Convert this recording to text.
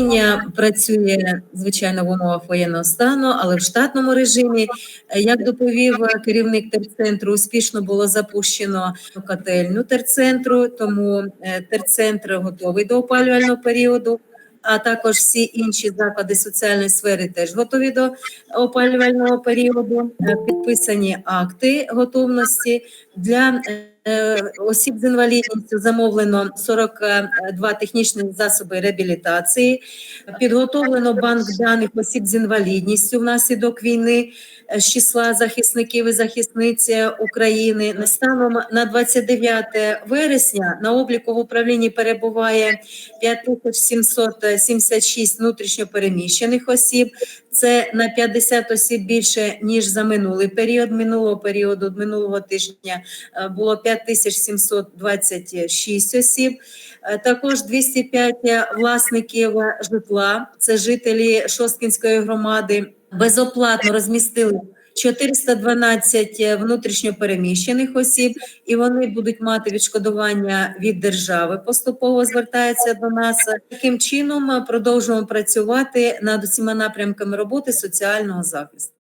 Управління працює звичайно в умовах воєнного стану, але в штатному режимі. Як доповів керівник терцентру, успішно було запущено котельню терцентру, тому е, терцентр готовий до опалювального періоду. А також всі інші заклади соціальної сфери теж готові до опалювального періоду. Е, Підписані акти готовності для е, осіб з інвалідністю. Замовлено 42 технічні засоби реабілітації. Підготовлено банк даних осіб з інвалідністю внаслідок війни е, з числа захисників і захисниць України. Станом на 29 вересня на обліку в управлінні перебуває 5776 внутрішньопереміщених осіб. Це на 50 осіб більше ніж за минулий період. Минулого періоду минулого тижня е, було 5726 осіб. Е, Також 205 власників житла, це жителі Шосткінської громади, безоплатно розмістили 412 внутрішньопереміщених осіб, і вони будуть мати відшкодування від держави. Поступово звертаються до нас. Таким чином е, продовжуємо працювати над усіма напрямками роботи соціального захисту.